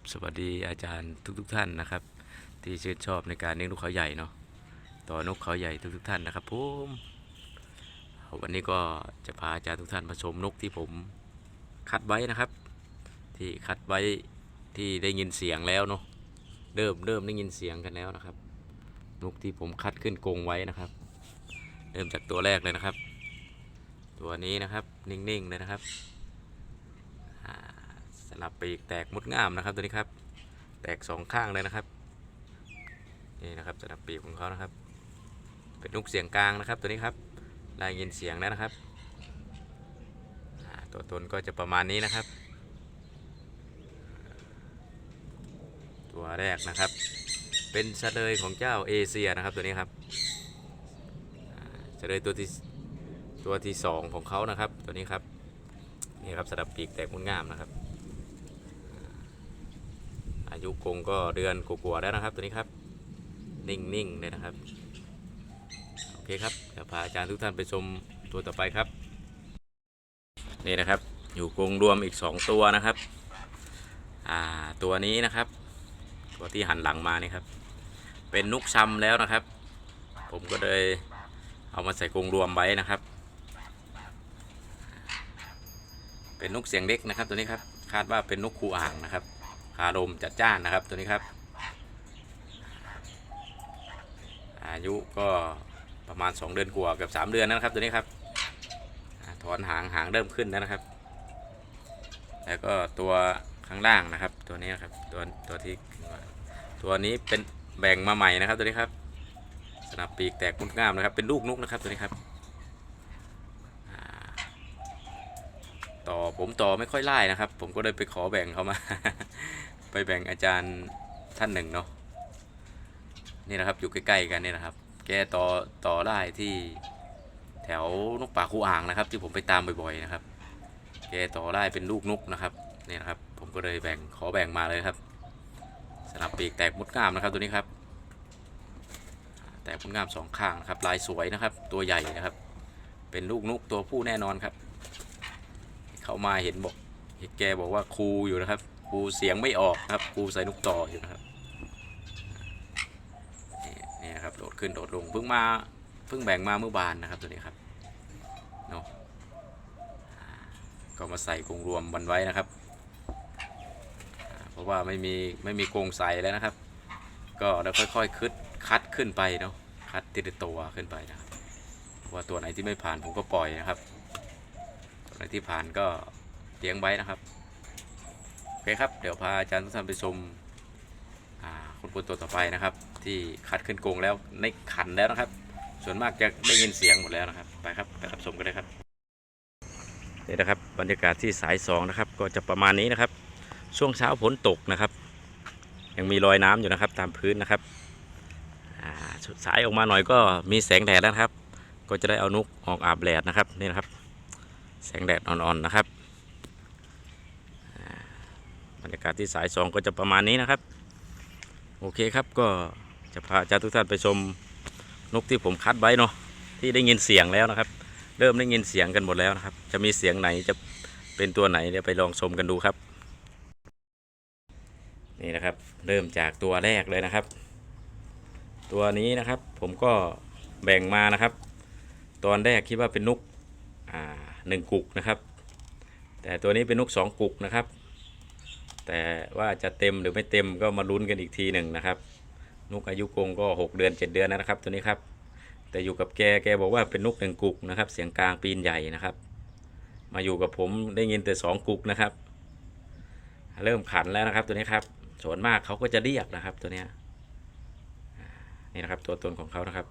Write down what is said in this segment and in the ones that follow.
บสวัสดีอาจารย์ทุกๆทท่านนะครับ ที่ชื่นชอบในการเลี้ยงนกเขาใหญ่เนาะต่อนกเขาใหญ่ทุกๆท่านนะครับผมวันนี้ก็จะพาอาจารย์ทุกท่านมาชมนกที่ผมคัดไว้นะครับ ที่คัดไว้ที่ได้ยินเสียงแล้วเนาะเริ่มเริ่มได้ยินเสียงกันแล้วนะครับ นกที่ผมคัดขึ้นกรงไว้นะครับ เริ่มจากตัวแรกเลยนะครับ ตัวนี้นะครับนิ่งๆเลยนะครับ ลับปีกแตกมดงามนะครับตัวนี้ครับ แตกสองข้างเลยนะครับนี่นะครับสลับปีกของเขานะครับ เป็นนกเสียงกลางนะครับตัวนี้ครับได้ยินเสียงแล้วนะครับ ตัวตนก็จะประมาณนี้นะครับ ตัวแรกนะครับ เป็นเฉลยของเจ้าเอเชียนะครับตัวนี้ครับอ่าเฉลยตัวที่ตัวที่สองของเขานะครับ ตัวนี้ครับนี่ครับสลับปีกแตกมดงามนะครับ อายุกงก็เดือนกว่าๆแล้วนะครับ ตัวนี้ครับ นิ่งๆเลยนะครับ โอเคครับเดี๋ยวพาอาจารย์ทุกท่านไปชมตัวต่อไปครับ นี่นะครับ อยู่กงรวมอีก 2 ตัวนะครับอ่าตัวนี้นะครับ ตัวที่หันหลังมานี่ครับ เป็นนุกชำแล้วนะครับ ผมก็เลยเอามาใส่กงรวมไว้นะครับ เป็นนกเสียงเล็กนะครับ ตัวนี้ครับ คาดว่าเป็นนกคูอ่างนะครับ คารมจัดจ้านนะครับตัวนี้ครับ อายุก็ประมาณ 2 เดือนกว่าเกับ3 เดือนนะครับตัวนี้ครับถอนหางหางเริ่มขึ้นแล้วนะครับ แล้วก็ตัวข้างล่างนะครับ ตัวนี้นะครับตัวตัวที่ตัวนี้เป็นแบ่งมาใหม่นะครับตัวนี้ครับสนับปีกแตกมุดงามนะครับ เป็นลูกนกนะครับตัวนี้ครับอ่า ต่อผมต่อไม่ค่อยไล่นะครับ ผมก็เลยไปขอแบ่งเขามา ไปแบ่งอาจารย์ท่านหนึ่งเนาะนี่นะครับอยู่ใกล้ๆกันนี่นะครับ แกต่อต่อได้ที่แถวนกป่าคูอ่างนะครับ ที่ผมไปตามบ่อยๆนะครับ แกต่อได้เป็นลูกนกนะครับนี่นะครับ ผมก็เลยแบ่งขอแบ่งมาเลยครับสนับปีกแตกมุดงามนะครับตัวนี้ครับ แตกมุดงามสองข้างนะครับลายสวยนะครับ ตัวใหญ่นะครับ เป็นลูกนกตัวผู้แน่นอนครับ เขามาเห็นบอกแกบอกว่าครูอยู่นะครับครูเสียงไม่ออกนะครับครูใส่นกต่ออยู่นะครับนี่นี่นะครับโดดขึ้นโดดลงเพิ่งมาเพิ่งแบ่งมาเมื่อวานนะครับตัวนี้ครับเนาะก็มาใส่กรงรวมบันไว้นะครับ เพราะว่าไม่มีไม่มีกรงใส่แล้วนะครับ ก็เราค่อยๆคึดคัดขึ้นไปเนาะคัดทีละตัวขึ้นไปนะครับว่าตัวไหนที่ไม่ผ่านผมก็ปล่อยนะครับ ตัวไหนที่ผ่านก็เลี้ยงไว้นะครับโอเคครับ เดี๋ยวพาอาจารย์ทุกท่านไปชมอ่าคนปนตัวต่อไปนะครับ ที่คัดขึ้นกรงแล้วในขันแล้วนะครับ ส่วนมากจะได้ยินเสียงหมดแล้วนะครับ ไปครับไปรับชมกันเลยครับนี่นะครับบรรยากาศที่สายสองนะครับ ก็จะประมาณนี้นะครับ ช่วงเช้าฝนตกนะครับ ยังมีรอยน้ำอยู่นะครับ ตามพื้นนะครับสายออกมาหน่อยก็มีแสงแดดแล้วนะครับ ก็จะได้เอานุกออกอาบแดดนะครับนี่นะครับ แสงแดดอ่อนๆนะครับบรรยากาศที่สายสองก็จะประมาณนี้นะครับ โอเคครับก็จะพาอาจารย์ทุกท่านไปชมนกที่ผมคัดไว้เนาะที่ได้ยินเสียงแล้วนะครับ เริ่มได้ยินเสียงกันหมดแล้วนะครับ จะมีเสียงไหนจะเป็นตัวไหนเดี๋ยวไปลองชมกันดูครับ นี่นะครับเริ่มจากตัวแรกเลยนะครับ ตัวนี้นะครับผมก็แบ่งมานะครับ ตอนแรกคิดว่าเป็นนกอ่า หนึ่งกุกนะครับ แต่ตัวนี้เป็นนกสองกุกนะครับ แต่ว่าจะเต็มหรือไม่เต็มก็มาลุ้นกันอีกทีหนึ่งนะครับนกอายุกรงก็ 6 เดือน 7 เดือนนะครับ ตัวนี้ครับ แต่อยู่กับแกแกบอกว่าเป็นนกหนึ่งกุกนะครับ เสียงกลางปีนใหญ่นะครับ มาอยู่กับผมได้ยินแต่สองกุกนะครับ เริ่มขันแล้วนะครับ ตัวนี้ครับส่วนมากเขาก็จะเรียกนะครับตัวเนี้ยนี่นะครับตัวตนของเขานะครับ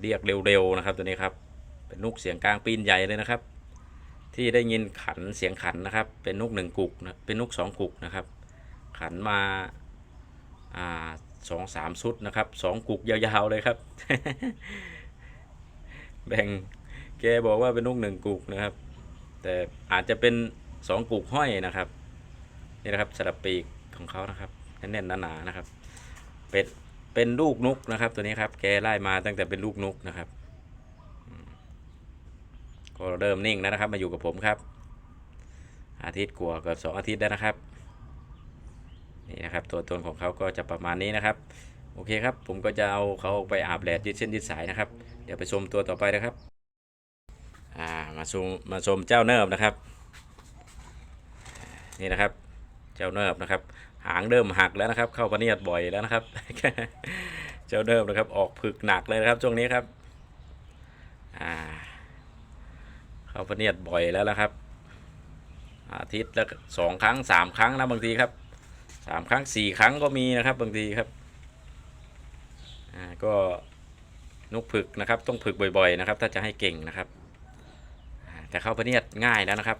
เรียกเร็วๆนะครับตัวนี้ครับ เป็นนกเสียงกลางปีนใหญ่เลยนะครับ ที่ได้ยินขันเสียงขันนะครับ เป็นนกหนึ่งกุกนะเป็นนกสองกุกนะครับ ขันมาอ่าสองสามชุดนะครับสองกุกยาวๆเลยครับ แบ่งแกบอกว่าเป็นนกหนึ่งกุกนะครับ แต่อาจจะเป็นสองกุกห้อยนะครับนี่นะครับสลับปีกของเขานะครับแน่นๆหนาๆนะครับ เป็นเป็นลูกนกนะครับ ตัวนี้ครับ แกไล่มาตั้งแต่เป็นลูกนกนะครับ ก็เริ่มนิ่งแล้วนะครับ มาอยู่กับผมครับ อาทิตย์กว่าเกือบสองอาทิตย์แล้วนะครับ นี่นะครับ ตัวตนของเขาก็จะประมาณนี้นะครับ โอเคครับ ผมก็จะเอาเขาออกไปอาบแดดยืดเส้นยืดสายนะครับ เดี๋ยวไปชมตัวต่อไปนะครับ อ่า มาชมมาชมเจ้าเนิบนะครับ นี่นะครับ เจ้าเนิบนะครับ หางเริ่มหักแล้วนะครับ เข้าปะเนียดบ่อยแล้วนะครับ เจ้าเนิบนะครับ ออกผึกหนักเลยนะครับช่วงนี้ครับ อ่า เข้าปะเนียดบ่อยแล้วนะครับ อาทิตย์ละสองครั้งสามครั้งนะบางทีครับสามครั้งสี่ครั้งก็มีนะครับบางทีครับอ่าก็นกผึกนะครับต้องผึกบ่อยๆนะครับ ถ้าจะให้เก่งนะครับแต่เข้าปะเนียดง่ายแล้วนะครับ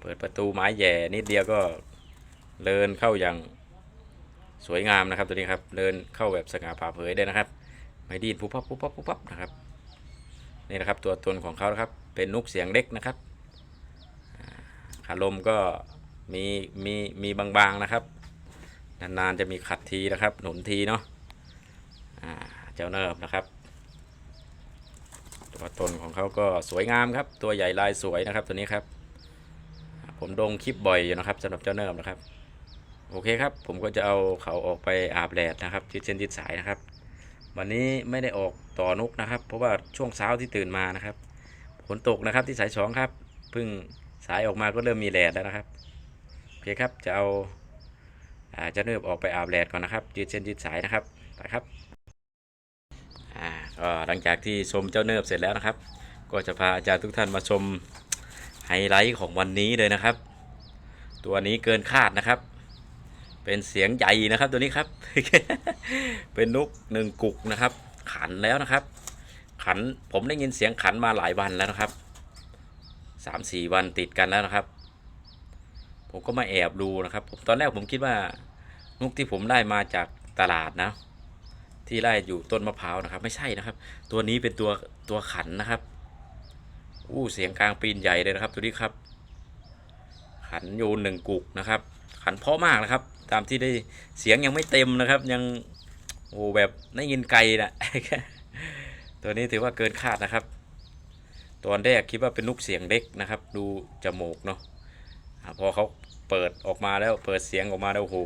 เปิดประตูไม้แหย่นิดเดียวก็เลินเข้าอย่างสวยงามนะครับตัวนี้ครับเลินเข้าแบบสง่าผ่าเผยได้นะครับ ไม่ดีดปุ๊บปั๊บปุ๊บปั๊บปุ๊บปั๊บนะครับ นี่นะครับตัวตนของเขานะครับ เป็นนุกเสียงเล็กนะครับอ่าขาลมก็มีมีมีบางๆนะครับ นานๆจะมีขัดทีนะครับ หนุนทีเนาะเจ้าเนิบนะครับ ตัวตนของเขาก็สวยงามครับ ตัวใหญ่ลายสวยนะครับตัวนี้ครับ ผมลงคลิปบ่อยอยู่นะครับสำหรับเจ้าเนิบนะครับ โอเคครับ ผมก็จะเอาเขาออกไปอาบแดดนะครับยืดเส้นยืดสายนะครับ วันนี้ไม่ได้ออกต่อนกนะครับ เพราะว่าช่วงเช้าที่ตื่นมานะครับ ฝนตกนะครับที่สายสองครับเพิ่งสายออกมาก็เริ่มมีแดดแล้วนะครับโอเคครับจะเอาอาเจ้าเนิบออกไปอาบแดดก่อนนะครับยืดเส้นยืดสายนะครับไปครับก็หลังจากที่ชมเจ้าเนิบเสร็จแล้วนะครับ ก็จะพาอาจารย์ทุกท่านมาชมไฮไลท์ของวันนี้เลยนะครับ ตัวนี้เกินคาดนะครับ เป็นเสียงใหญ่นะครับตัวนี้ครับ เป็นนกหนึ่งกุกนะครับ ขันแล้วนะครับ ขันผมได้ยินเสียงขันมาหลายวันแล้วนะครับสามสี่วันติดกันแล้วนะครับ ผมก็มาแอบดูนะครับผมตอนแรกผมคิดว่านกที่ผมได้มาจากตลาดนะ ที่ไล่อยู่ต้นมะพร้าวนะครับ ไม่ใช่นะครับ ตัวนี้เป็นตัวตัวขันนะครับอู้เสียงกลางปีนใหญ่เลยนะครับ ตัวนี้ครับ ขันโยนหนึ่งกุกนะครับ ขันเพาะมากนะครับ ตามที่ได้เสียงยังไม่เต็มนะครับ ยังโอ้แบบได้ยินไกลนะ ตัวนี้ถือว่าเกินคาดนะครับ ตอนแรกคิดว่าเป็นนุกเสียงเล็กนะครับ ดูจมูกเนาะพอเขาเปิดออกมาแล้วเปิดเสียงออกมาแล้วโอ้โห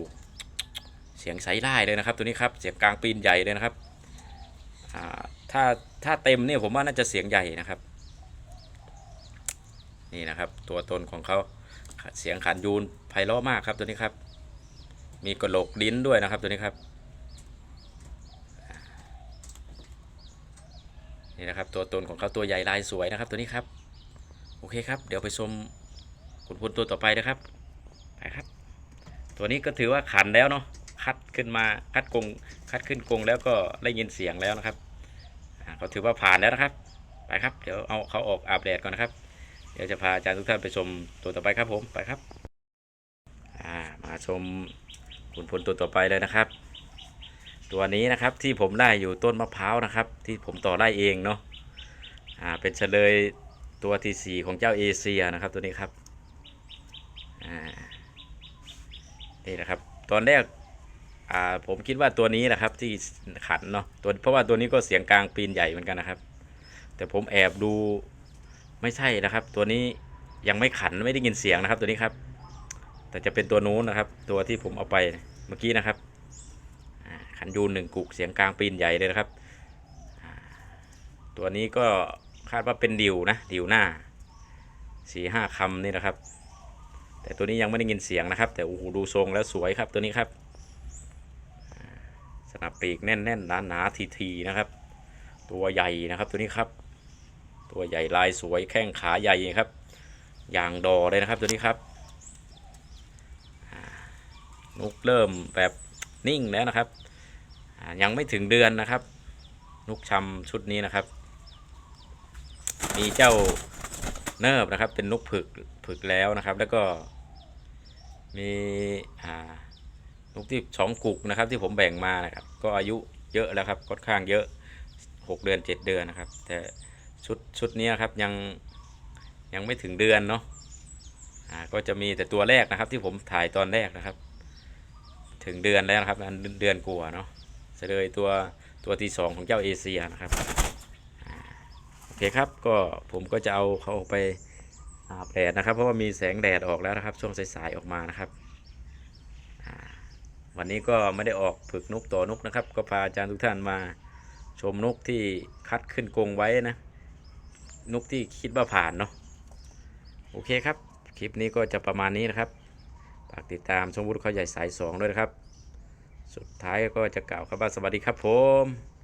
เสียงใสได้เลยนะครับ ตัวนี้ครับเสียงกลางปีนใหญ่เลยนะครับถ้าถ้าเต็มเนี่ยผมว่าน่าจะเสียงใหญ่นะครับ นี่นะครับ ตัวตนของเขาเสียงขันยูนไพเราะมากครับตัวนี้ครับ มีกระโหลกลิ้นด้วยนะครับตัวนี้ครับ นี่นะครับตัวตนของเขาตัวใหญ่ลายสวยนะครับตัวนี้ครับ โอเคครับ เดี๋ยวไปชมขุนพลตัวต่อไปนะครับไปครับ ตัวนี้ก็ถือว่าขันแล้วเนาะคัดขึ้นมาคัดกรงคัดขึ้นกรงแล้วก็ได้ยินเสียงแล้วนะครับอ่าถือว่าผ่านแล้วนะครับ ไปครับ เดี๋ยวเอาเขาออกอาบแดดก่อนนะครับ เดี๋ยวจะพาอาจารย์ทุกท่านไปชมตัวต่อไปครับผมไปครับมาชมขุนพลตัวต่อไปเลยนะครับ ตัวนี้นะครับที่ผมได้อยู่ต้นมะพร้าวนะครับ ที่ผมต่อได้เองเนาะอ่าเป็นเฉลยตัวที่สี่ของเจ้าเอเชียนะครับตัวนี้ครับอ่านี่นะครับ ตอนแรกอ่าผมคิดว่าตัวนี้นะครับที่ขันเนาะตัวเพราะว่าตัวนี้ก็เสียงกลางปีนใหญ่เหมือนกันนะครับ แต่ผมแอบดูไม่ใช่นะครับ ตัวนี้ยังไม่ขันไม่ได้ยินเสียงนะครับตัวนี้ครับ แต่จะเป็นตัวนู้นนะครับ ตัวที่ผมเอาไปเมื่อกี้นะครับ ขันยูนหนึ่งกุกเสียงกลางปีนใหญ่เลยนะครับ ตัวนี้ก็คาดว่าเป็นดิวนะดิวหน้าสี่ห้าคำนี่นะครับ แต่ตัวนี้ยังไม่ได้ยินเสียงนะครับ แต่โอ้โหดูทรงแล้วสวยครับตัวนี้ครับ สนับปีกแน่นๆหนาหนาๆทีๆนะครับ ตัวใหญ่นะครับตัวนี้ครับ ตัวใหญ่ลายสวยแข้งขาใหญ่ครับอย่างดอเลยนะครับตัวนี้ครับนุกเริ่มแบบนิ่งแล้วนะครับ ยังไม่ถึงเดือนนะครับนุกชำชุดนี้นะครับ มีเจ้าเนิบนะครับ เป็นนุกผึกผึกแล้วนะครับ แล้วก็มีนุกที่สองกุกนะครับ ที่ผมแบ่งมานะครับ ก็อายุเยอะแล้วครับค่อนข้างเยอะหกเดือนเจ็ดเดือนนะครับ แต่ชุดชุดนี้ครับยังยังไม่ถึงเดือนเนาะอ่าก็จะมีแต่ตัวแรกนะครับที่ผมถ่ายตอนแรกนะครับ ถึงเดือนแล้วนะครับอันเดือนกว่าเนาะ เลยตัวตัวที่สองของเจ้าเอเชียนะครับโอเคครับก็ผมก็จะเอาเขาออกไปอาบแดดนะครับ เพราะว่ามีแสงแดดออกแล้วนะครับ ช่วงสายๆออกมานะครับวันนี้ก็ไม่ได้ออกฝึกนกต่อนกนะครับ ก็พาอาจารย์ทุกท่านมาชมนกที่คัดขึ้นกรงไว้นะ นกที่คิดว่าผ่านเนาะโอเคครับ คลิปนี้ก็จะประมาณนี้นะครับฝากติดตามชมวุฒิเขาใหญ่สายสองด้วยนะครับ สุดท้ายก็จะกล่าวคำว่าสวัสดีครับผม